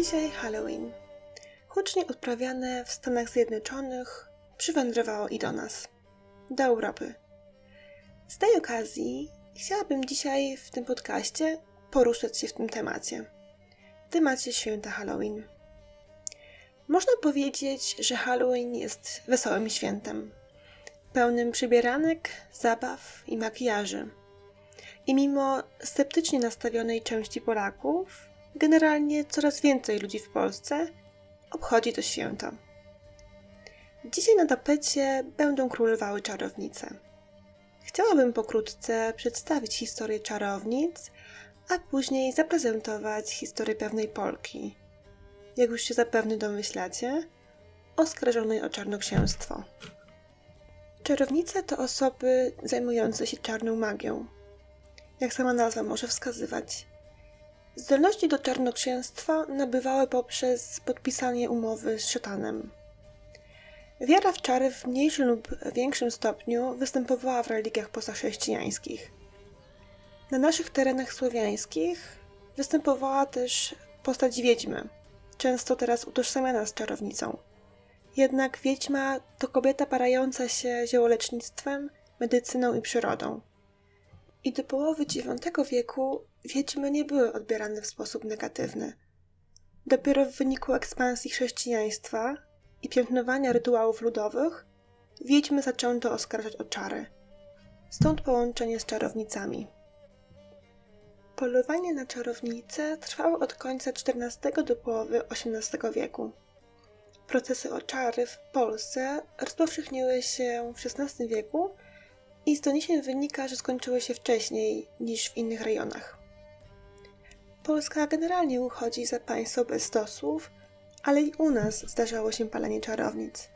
Dzisiaj Halloween. Hucznie odprawiane w Stanach Zjednoczonych przywędrowało i do nas, do Europy. Z tej okazji chciałabym dzisiaj w tym podcaście poruszać się w tym temacie. Temacie święta Halloween. Można powiedzieć, że Halloween jest wesołym świętem, pełnym przybieranek, zabaw i makijaży. I mimo sceptycznie nastawionej części Polaków, generalnie coraz więcej ludzi w Polsce obchodzi to święto. Dzisiaj na tapecie będą królowały czarownice. Chciałabym pokrótce przedstawić historię czarownic, a później zaprezentować historię pewnej Polki. Jak już się zapewne domyślacie, oskarżonej o czarnoksięstwo. Czarownice to osoby zajmujące się czarną magią. Jak sama nazwa może wskazywać. Zdolności do czarnoksięstwa nabywały poprzez podpisanie umowy z szatanem. Wiara w czary w mniejszym lub większym stopniu występowała w religiach pozachrześcijańskich. Na naszych terenach słowiańskich występowała też postać wiedźmy, często teraz utożsamiana z czarownicą. Jednak wiedźma to kobieta parająca się ziołolecznictwem, medycyną i przyrodą. I do połowy IX wieku wiedźmy nie były odbierane w sposób negatywny. Dopiero w wyniku ekspansji chrześcijaństwa i piętnowania rytuałów ludowych wiedźmy zaczęto oskarżać o czary. Stąd połączenie z czarownicami. Polowanie na czarownice trwało od końca XIV do połowy XVIII wieku. Procesy o czary w Polsce rozpowszechniły się w XVI wieku i z doniesień wynika, że skończyły się wcześniej niż w innych rejonach. Polska generalnie uchodzi za państwo bez stosów, ale i u nas zdarzało się palenie czarownic.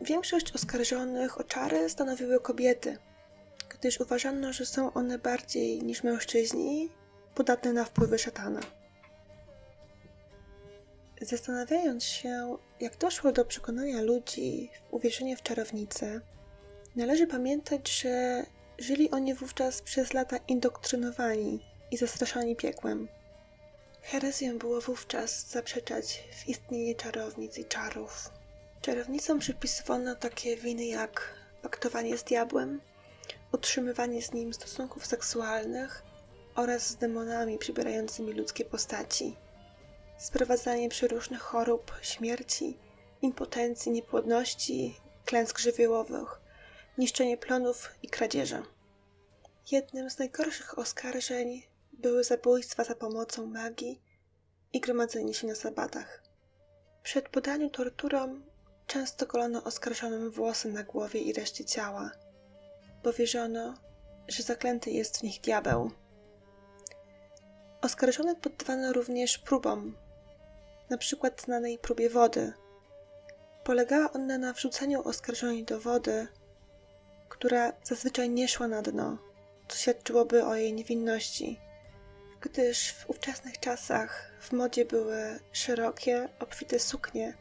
Większość oskarżonych o czary stanowiły kobiety, gdyż uważano, że są one bardziej niż mężczyźni podatne na wpływy szatana. Zastanawiając się, jak doszło do przekonania ludzi w uwierzenie w czarownicę, należy pamiętać, że żyli oni wówczas przez lata indoktrynowani i zastraszani piekłem. Herezją było wówczas zaprzeczać w istnienie czarownic i czarów. Czarownicom przypisywano takie winy jak paktowanie z diabłem, utrzymywanie z nim stosunków seksualnych oraz z demonami przybierającymi ludzkie postaci, sprowadzanie przeróżnych chorób, śmierci, impotencji, niepłodności, klęsk żywiołowych, niszczenie plonów i kradzieże. Jednym z najgorszych oskarżeń były zabójstwa za pomocą magii i gromadzenie się na sabatach. Przed podaniu torturom często golono oskarżonym włosy na głowie i reszcie ciała, bo wierzono, że zaklęty jest w nich diabeł. Oskarżone poddawano również próbom, na przykład znanej próbie wody. Polegała ona na wrzuceniu oskarżonej do wody, która zazwyczaj nie szła na dno, co świadczyłoby o jej niewinności gdyż w ówczesnych czasach w modzie były szerokie, obfite suknie,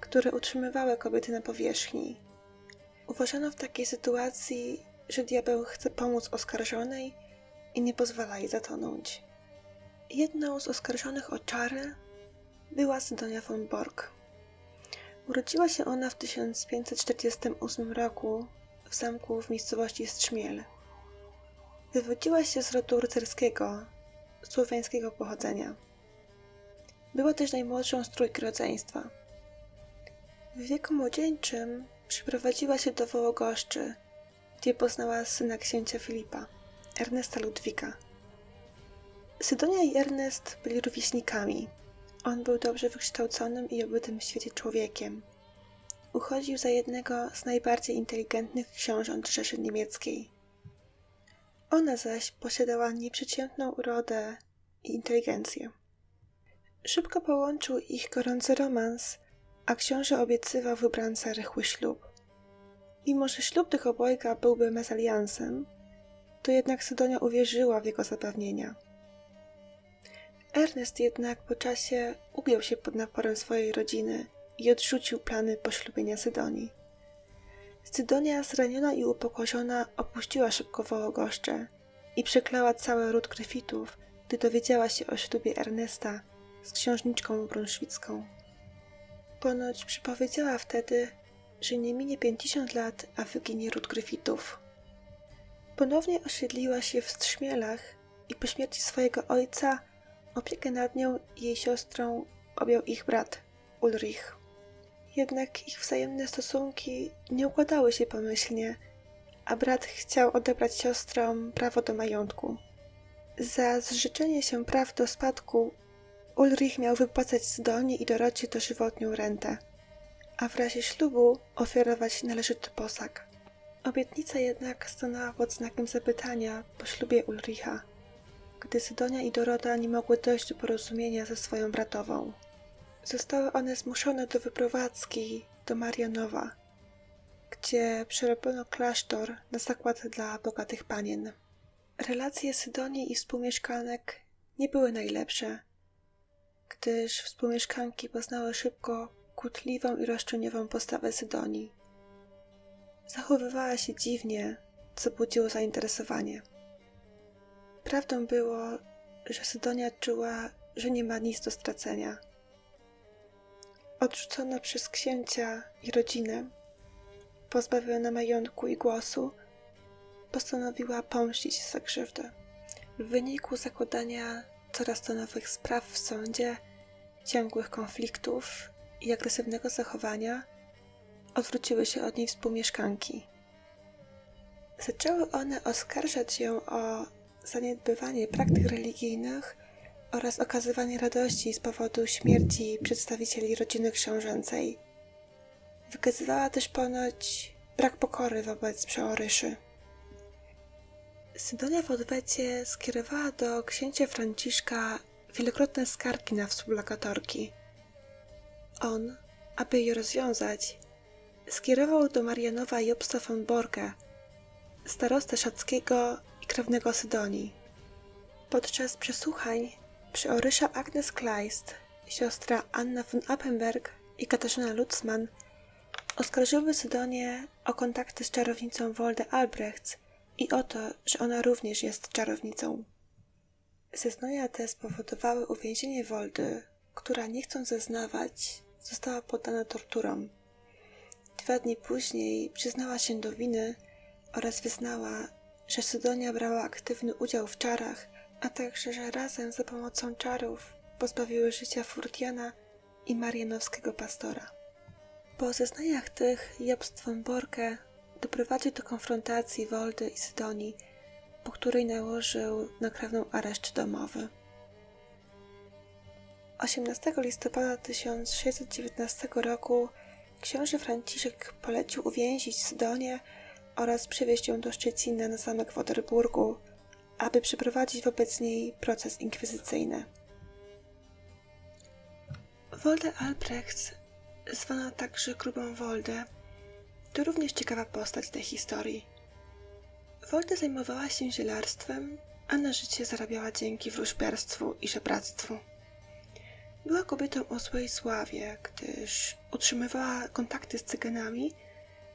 które utrzymywały kobiety na powierzchni. Uważano w takiej sytuacji, że diabeł chce pomóc oskarżonej i nie pozwala jej zatonąć. Jedną z oskarżonych o czary była Sydonia von Borg. Urodziła się ona w 1548 roku w zamku w miejscowości Strzmiel. Wywodziła się z rodu rycerskiego, słowiańskiego pochodzenia. Była też najmłodszą z trójki rodzeństwa. W wieku młodzieńczym przyprowadziła się do Wołogoszczy, gdzie poznała syna księcia Filipa, Ernesta Ludwika. Sydonia i Ernest byli rówieśnikami. On był dobrze wykształconym i obytym w świecie człowiekiem. Uchodził za jednego z najbardziej inteligentnych książąt Rzeszy Niemieckiej. Ona zaś posiadała nieprzeciętną urodę i inteligencję. Szybko połączył ich gorący romans, a książę obiecywał wybrance rychły ślub. Mimo, że ślub tych obojga byłby mezaliansem, to jednak Sydonia uwierzyła w jego zapewnienia. Ernest jednak po czasie ugiął się pod naporem swojej rodziny i odrzucił plany poślubienia Sydonii. Sydonia, zraniona i upokorzona, opuściła szybko Wołogoszczę i przeklała cały ród Gryfitów, gdy dowiedziała się o ślubie Ernesta z księżniczką brunszwicką. Ponoć przypowiedziała wtedy, że nie minie 50 lat, a wyginie ród Gryfitów. Ponownie osiedliła się w Strzmielach i po śmierci swojego ojca opiekę nad nią i jej siostrą objął ich brat Ulrich. Jednak ich wzajemne stosunki nie układały się pomyślnie, a brat chciał odebrać siostrom prawo do majątku. Za zrzeczenie się praw do spadku Ulrich miał wypłacać Sydonii i Dorocie dożywotnią rentę, a w razie ślubu ofiarować należyty posag. Obietnica jednak stanęła pod znakiem zapytania po ślubie Ulricha, gdy Sydonia i Dorota nie mogły dojść do porozumienia ze swoją bratową. Zostały one zmuszone do wyprowadzki do Marianowa, gdzie przerobiono klasztor na zakład dla bogatych panien. Relacje Sydonii i współmieszkanek nie były najlepsze, gdyż współmieszkanki poznały szybko kłótliwą i roszczeniową postawę Sydonii. Zachowywała się dziwnie, co budziło zainteresowanie. Prawdą było, że Sydonia czuła, że nie ma nic do stracenia. Odrzucona przez księcia i rodzinę, pozbawiona majątku i głosu, postanowiła pomścić za krzywdę. W wyniku zakładania coraz to nowych spraw w sądzie, ciągłych konfliktów i agresywnego zachowania, odwróciły się od niej współmieszkanki. Zaczęły one oskarżać się o zaniedbywanie praktyk religijnych oraz okazywanie radości z powodu śmierci przedstawicieli rodziny książęcej. Wykazywała też ponoć brak pokory wobec przeoryszy. Sydonia w odwecie skierowała do księcia Franciszka wielokrotne skargi na współlokatorki. On, aby je rozwiązać, skierował do Marianowa Jobsta von Borke, starostę szackiego i krewnego Sydonii. Podczas przesłuchań przeorysza Agnes Kleist, siostra Anna von Appenberg i Katarzyna Lutzmann oskarżyły Sydonię o kontakty z czarownicą Wolde Albrechts i o to, że ona również jest czarownicą. Zeznania te spowodowały uwięzienie Woldy, która nie chcąc zeznawać, została poddana torturom. Dwa dni później przyznała się do winy oraz wyznała, że Sydonia brała aktywny udział w czarach, a także, że razem za pomocą czarów pozbawiły życia Furtiana i marianowskiego pastora. Po zeznaniach tych Jobst von Borke doprowadził do konfrontacji Woldy i Sydonii, po której nałożył na krewną areszt domowy. 18 listopada 1619 roku książę Franciszek polecił uwięzić Sydonię oraz przywieźć ją do Szczecina na zamek w Oderburgu, aby przeprowadzić wobec niej proces inkwizycyjny. Woldę Albrecht, zwana także Grubą Woldę, to również ciekawa postać tej historii. Wolda zajmowała się zielarstwem, a na życie zarabiała dzięki wróżbiarstwu i żebractwu. Była kobietą o złej sławie, gdyż utrzymywała kontakty z cyganami,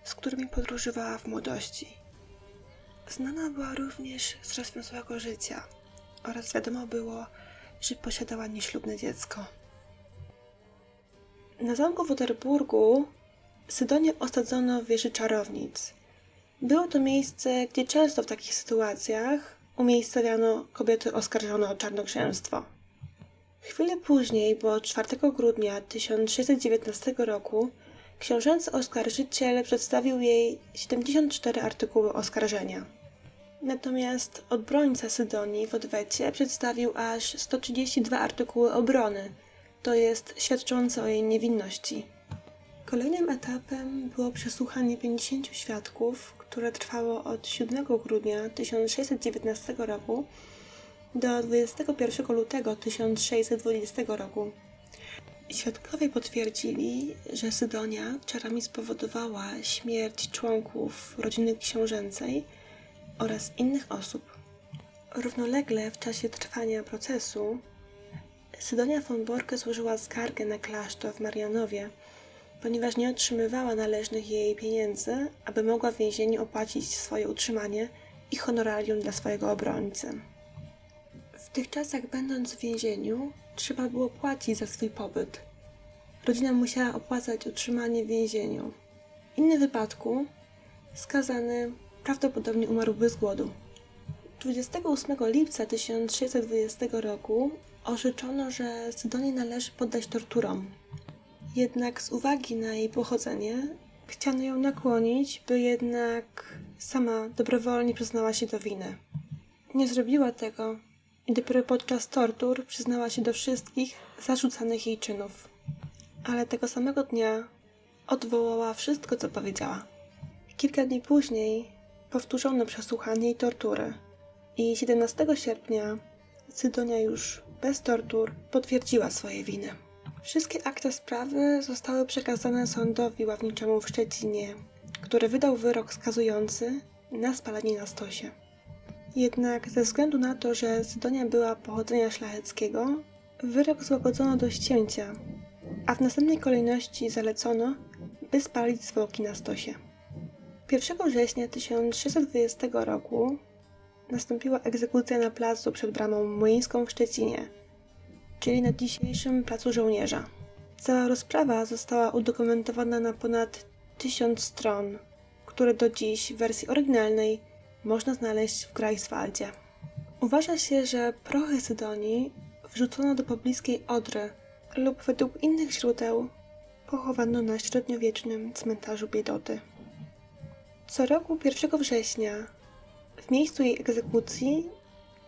z którymi podróżowała w młodości. Znana była również z rozwiązłego życia oraz wiadomo było, że posiadała nieślubne dziecko. Na zamku w Oderburgu Sydonię osadzono wieży czarownic. Było to miejsce, gdzie często w takich sytuacjach umiejscowiano kobiety oskarżone o czarnoksięstwo. Chwilę później, bo 4 grudnia 1619 roku, książęcy oskarżyciel przedstawił jej 74 artykuły oskarżenia. Natomiast obrońca Sydonii w odwecie przedstawił aż 132 artykuły obrony, to jest świadczące o jej niewinności. Kolejnym etapem było przesłuchanie 50 świadków, które trwało od 7 grudnia 1619 roku do 21 lutego 1620 roku. Świadkowie potwierdzili, że Sydonia czarami spowodowała śmierć członków rodziny książęcej oraz innych osób. Równolegle w czasie trwania procesu Sydonia von Borke złożyła skargę na klasztor w Marianowie, ponieważ nie otrzymywała należnych jej pieniędzy, aby mogła w więzieniu opłacić swoje utrzymanie i honorarium dla swojego obrońcy. W tych czasach, będąc w więzieniu, trzeba było płacić za swój pobyt. Rodzina musiała opłacać utrzymanie w więzieniu. W innym wypadku skazany prawdopodobnie umarłby z głodu. 28 lipca 1620 roku orzeczono, że Sydonii należy poddać torturom. Jednak z uwagi na jej pochodzenie chciano ją nakłonić, by jednak sama dobrowolnie przyznała się do winy. Nie zrobiła tego i dopiero podczas tortur przyznała się do wszystkich zarzucanych jej czynów. Ale tego samego dnia odwołała wszystko, co powiedziała. Kilka dni później powtórzono przesłuchanie i tortury i 17 sierpnia Sydonia już bez tortur potwierdziła swoje winy. Wszystkie akta sprawy zostały przekazane sądowi ławniczemu w Szczecinie, który wydał wyrok skazujący na spalenie na stosie. Jednak ze względu na to, że Sydonia była pochodzenia szlacheckiego, wyrok złagodzono do ścięcia, a w następnej kolejności zalecono, by spalić zwłoki na stosie. 1 września 1620 roku nastąpiła egzekucja na placu przed bramą młyńską w Szczecinie, czyli na dzisiejszym placu żołnierza. Cała rozprawa została udokumentowana na ponad tysiąc stron, które do dziś w wersji oryginalnej można znaleźć w Greifswaldzie. Uważa się, że prochy Sydonii wrzucono do pobliskiej Odry lub według innych źródeł pochowano na średniowiecznym cmentarzu Biedoty. Co roku 1 września w miejscu jej egzekucji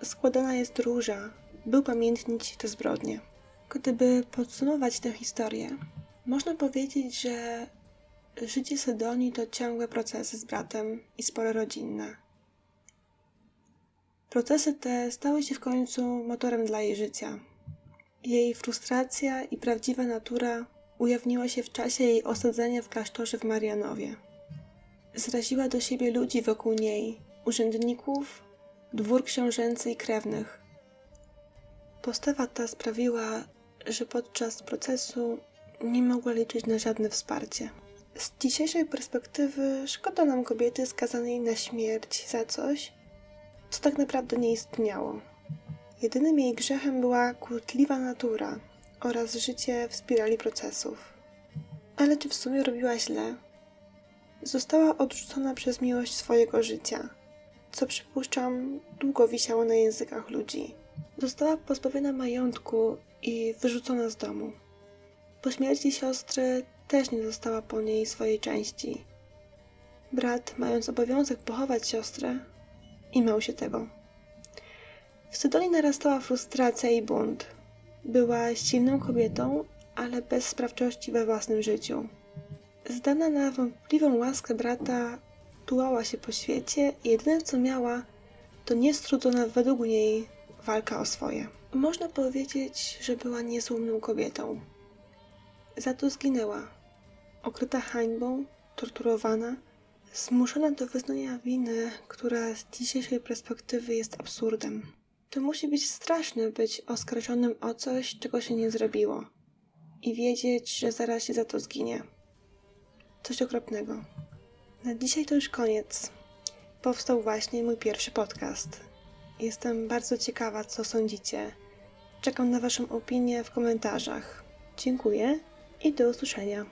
składana jest róża, by upamiętnić te zbrodnie. Gdyby podsumować tę historię, można powiedzieć, że życie Sydonii to ciągłe procesy z bratem i spore rodzinne. Procesy te stały się w końcu motorem dla jej życia. Jej frustracja i prawdziwa natura ujawniła się w czasie jej osadzenia w klasztorze w Marianowie. Zraziła do siebie ludzi wokół niej, urzędników, dwór książęcy i krewnych. Postawa ta sprawiła, że podczas procesu nie mogła liczyć na żadne wsparcie. Z dzisiejszej perspektywy szkoda nam kobiety skazanej na śmierć za coś, co tak naprawdę nie istniało. Jedynym jej grzechem była kłótliwa natura oraz życie w spirali procesów. Ale czy w sumie robiła źle? Została odrzucona przez miłość swojego życia, co przypuszczam długo wisiało na językach ludzi. Została pozbawiona majątku i wyrzucona z domu. Po śmierci siostry też nie została po niej swojej części. Brat, mając obowiązek pochować siostrę, imał się tego. W Sydonii narastała frustracja i bunt. Była silną kobietą, ale bez sprawczości we własnym życiu. Zdana na wątpliwą łaskę brata, tułała się po świecie i jedyne co miała, to niestrudzona według niej walka o swoje. Można powiedzieć, że była niezłomną kobietą. Za to zginęła, okryta hańbą, torturowana, zmuszona do wyznania winy, która z dzisiejszej perspektywy jest absurdem. To musi być straszne być oskarżonym o coś, czego się nie zrobiło i wiedzieć, że zaraz się za to zginie. Coś okropnego. Na dzisiaj to już koniec. Powstał właśnie mój pierwszy podcast. Jestem bardzo ciekawa, co sądzicie. Czekam na Waszą opinię w komentarzach. Dziękuję i do usłyszenia.